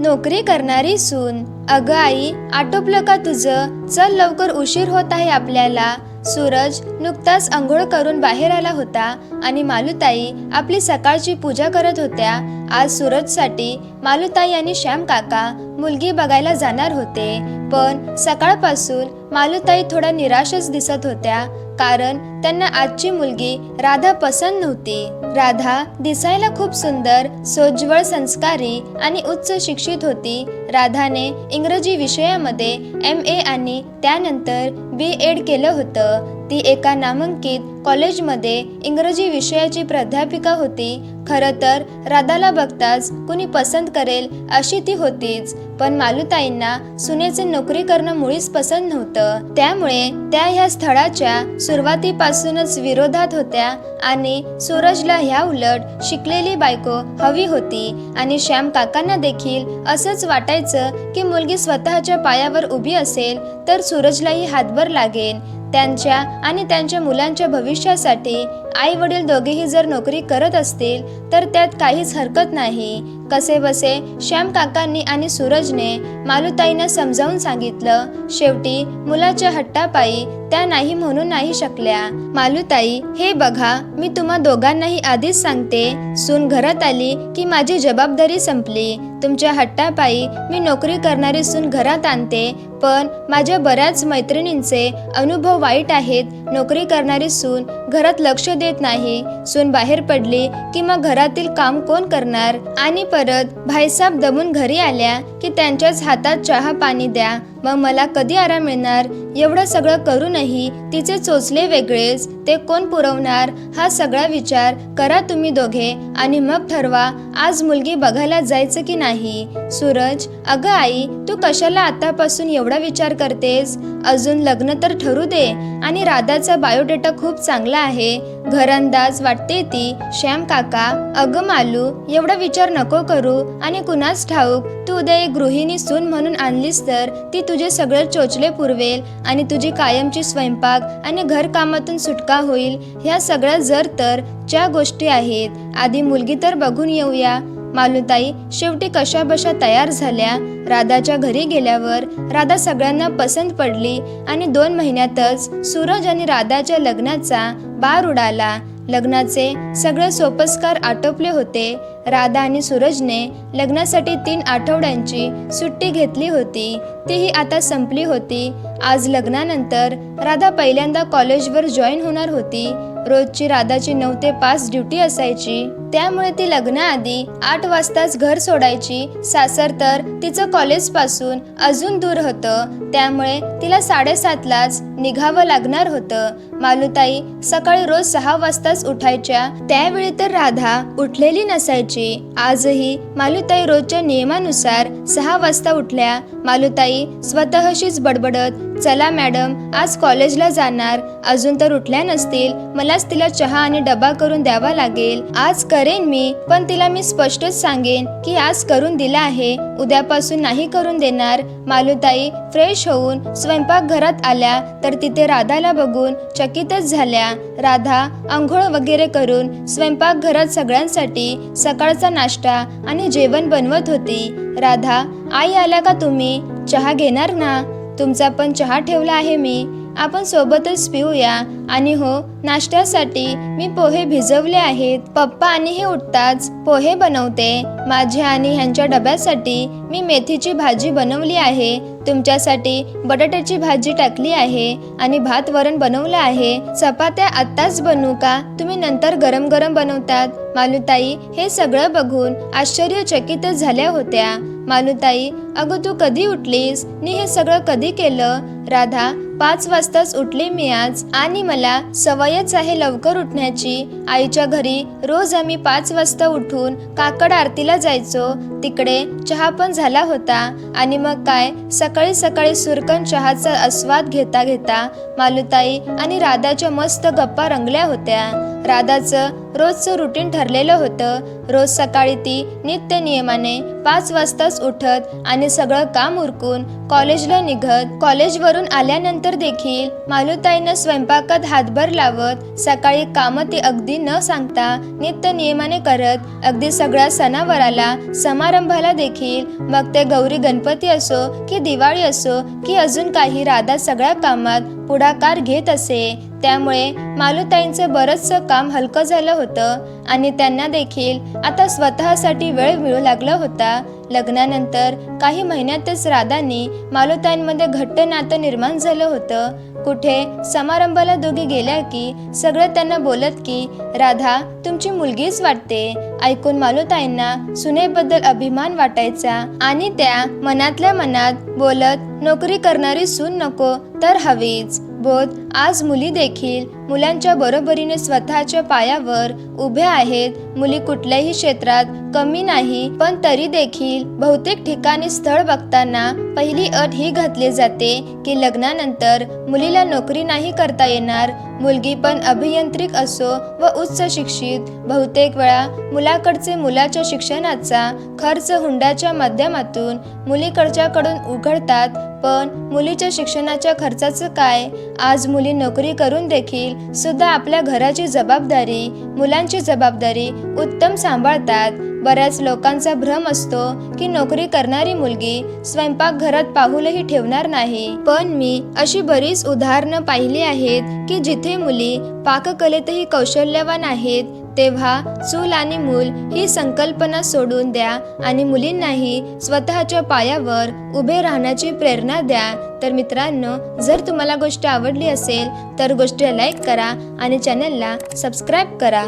नोकरी करणारी सून अगं आई आटोपलं का तुझं? चल लवकर उशीर होत आहे आपल्याला. सूरज नुकताच आंघोळ करून बाहेर आला होता आणि मालुताई आपली सकाळची पूजा करत होत्या. आज सूरजसाठी मालुताई आणि श्याम काका मुलगी बघायला जाणार होते. पण सकाळपासून मालुताई थोड्या निराशच दिसत होत्या कारण त्यांना आजची मुलगी राधा पसंत नव्हती. राधा दिसायला खूप सुंदर सोज्वळ संस्कारी आणि उच्च शिक्षित होती. राधाने इंग्रजी विषयामध्ये एम ए आणि त्यानंतर बी एड केलं होतं. ती एका नामांकित कॉलेजमध्ये इंग्रजी विषयाची प्राध्यापिका होती. खरं तर राधाला बघताच कुणी पसंत करेल अशी ती होतीच. पण मालुताईंना सुनेचे नोकरी करणं मुळीच पसंत नव्हतं. त्यामुळे त्या ह्या स्थळाच्या सुरुवातीपासूनच विरोधात होत्या आणि सूरजला ह्या उलट शिकलेली बायको हवी होती आणि श्याम काकांना देखील असंच वाटायचं की मुलगी स्वतःच्या पायावर उभी असेल तर सूरजलाही हातभर लागेल. त्यांच्या आणि त्यांच्या मुलांच्या भविष्यासाठी आई वडील दोघेही जर नोकरी करत असतील तर त्यात काहीच हरकत नाही. कसे बसे? श्याम काकांनी आणि सूरजने मालुताईंना समजावून सांगितलं शेवटी मुलाच्या हट्टापायी त्या नाही म्हणू नाही शकल्या. मालुताई हे बघा मी तुम्हा दोघांनाही आधीच सांगते. सून घरात आली की माझी जबाबदारी संपली. तुमच्या हट्टापायी मी नोकरी करणारी सून घरात आणते. पण माझ्या बऱ्याच मैत्रिणींचे अनुभव वाईट आहेत. नोकरी करणारी सून घरात लक्ष देत नाही. सून बाहेर पडली की मग घरातील काम कोण करणार? आणि परत भाईसाहेब दमून घरी आल्या की त्यांच्याच हातात चहा पाणी द्या. मग मला कधी आराम मिळणार? एवढं सगळं करूनही तिचे चोचले वेगळेच. ते कोण पुरवणार? हा सगळा विचार करा तुम्ही दोघे आणि मग ठरवा आज मुलगी बघायला जायचं की नाही? सूरज अगं आई तू कशाला आतापासून एवढा विचार करतेस? अजून लग्न तर ठरू दे आणि राधाचा बायोडेटा खूप चांगला आहे. घरंदाज वाटते ती. श्याम काका अगं मालू एवढा विचार नको करू आणि कुणास ठाऊक तू उद्या एक गृहिणी सून म्हणून आणलीस तर ती तुझे सगळे चोचले पुरवेल आणि तुझी कायमची स्वयंपाक आणि घरकामातून सुटका होईल ह्या सगळ्या जर तर ज्या गोष्टी आहेत. आधी मुलगी तर बघून येऊया. मालुताई शेवटी कशाबशा तयार झाल्या? राधाच्या घरी गेल्यावर राधा सगळ्यांना पसंत पडली आणि दोन महिन्यातच सूरज आणि राधाच्या लग्नाचा बार उडाला. लग्नाचे सगळे सोपस्कार आटोपले होते. राधा आणि सूरजने लग्नासाठी तीन आठवड्यांची सुट्टी घेतली होती. तीही आता संपली होती. आज लग्नानंतर राधा पहिल्यांदा कॉलेजवर जॉईन होणार होती. रोजची राधाची नऊ ते पाच ड्युटी असायची. त्यामुळे ती लग्नाआधी आठ वाजताच घर सोडायची. सासर तर तिचं कॉलेजपासून अजून दूर होतं. त्यामुळे तिला साडेसातलाच निघावं लागणार होतं. मालुताई सकाळी रोज सहा वाजता वाजताच उठायच्या त्यावेळी तर राधा उठलेली नसायची. आजही मालुताई रोजच्या नियमानुसार सहा वाजता उठल्या मालुताई स्वतःशीच बडबडत चला मॅडम आज कॉलेजला जाणार. अजून तर उठल्या नसतील. मलाच तिला चहा आणि डबा करून द्यावा लागेल. आज करेन मी पण तिला मी स्पष्टच सांगेन की आज करून दिला आहे. उद्यापासून नाही करून देणार. मालुताई फ्रेश होऊन स्वयंपाकघरात आल्या तर तिथे राधाला बघून चकितच झाल्या. राधा आंघोळ वगैरे करून स्वयंपाकघरात सगळ्यांसाठी सकाळचा नाश्ता आणि जेवण बनवत होती. राधा आई आल्या का तुम्ही? चहा घेणार ना? तुमचा पण चहा ठेवला आहे मी. आपण सोबतच पिऊया. आणि हो नाश्त्यासाठी मी पोहे भिजवले आहेत. पप्पा आणि हे उठताच पोहे बनवते. माझ्या आणि ह्यांच्या डब्यासाठी मी मेथीची भाजी बनवली आहे. तुमच्यासाठी बटाट्याची भाजी टाकली आहे. आणि भात वरण बनवलं आहे. चपात्या आत्ताच बनवू का? तुम्ही नंतर गरम गरम बनवतात. मालुताई हे सगळं बघून आश्चर्यचकितच झाल्या होत्या. मालुताई अगं तू कधी उठलीस? मी हे सगळं कधी केलं? राधा पाच वाजताच उठले मी आज आणि मला सवयच आहे लवकर उठण्याची. आईच्या घरी रोज आम्ही पाच वाजता उठून काकड आरतीला जायचो. तिकडे चहा पण झाला होता. आणि मग काय सकाळी सकाळी सुरकन चहाचा आस्वाद घेता घेता मालुताई आणि राधाच्या मस्त गप्पा रंगल्या होत्या. राधाचं रोजचं रुटीन ठरलेलं होतं. रोज सकाळी ती नित्य नियमाने पाच वाजताच उठत आणि सगळं काम उरकून कॉलेजला निघत. कॉलेजवरून आल्यानंतर देखील मालुताईनं स्वयंपाकात हातभार लावत सकाळी कामं ती अगदी न सांगता नित्य नियमाने करत अगदी सगळ्या सणावाराला समारंभाला देखील. मग ते गौरी गणपती असो की दिवाळी असो की अजून काही राधा सगळ्या कामात पुढाकार घेत असे. त्यामुळे मालुताईंचं बरंचसं काम हलकं झालं होतं आणि त्यांना देखील आता स्वतःसाठी वेळ मिळू लागला होता. लग्नानंतर काही महिन्यातच राधानी मालुताईंमध्ये घट्ट नातं निर्माण झालं होतं. कुठे समारंभाला दोघी गेल्या की सगळं त्यांना बोलत की राधा तुमची मुलगीच वाटते. ऐकून मालुताईंना सुनेबद्दल अभिमान वाटायचा आणि त्या मनातल्या मनात बोलत नोकरी करणारी सून नको तर हवीच. बोध आज मुली देखील मुलांच्या बरोबरीने स्वतःच्या पायावर उभ्या आहेत. मुली कुठल्याही क्षेत्रात कमी नाही पण तरी देखील बहुतेक ठिकाणी स्थळ बघताना पहिली अट ही घातली जाते की लग्नानंतर मुलीला नोकरी नाही करता येणार मुलगी पण अभियंत्रिक असो व उच्च शिक्षित. बहुतेक वेळा मुलाकडचे मुलाच्या शिक्षणाचा खर्च हुंड्याच्या माध्यमातून मुलीकडच्याकडून उघडतात पण मुलीच्या शिक्षणाच्या खर्चाचं काय? आज मुली नोकरी करून देखील सुद्धा आपल्या घराची जबाबदारी मुलांची जबाबदारी उत्तम सांभाळतात. बऱ्याच लोकांचा भ्रम असतो की नोकरी करणारी मुलगी स्वयंपाक घरात पाहुलही ठेवणार नाही. पण मी अशी बरीच उदाहरणं पाहिली आहेत की जिथे मुली पाककलेतही कौशल्यवान आहेत तेव्हा चूल आणि मूल ही संकल्पना सोडून द्या आणि मुलींनाही स्वतःच्या पायावर उभे राहण्याची प्रेरणा द्या. तर मित्रांनो जर तुम्हाला गोष्ट आवडली असेल तर गोष्टीला लाईक करा आणि चॅनलला सबस्क्राईब करा.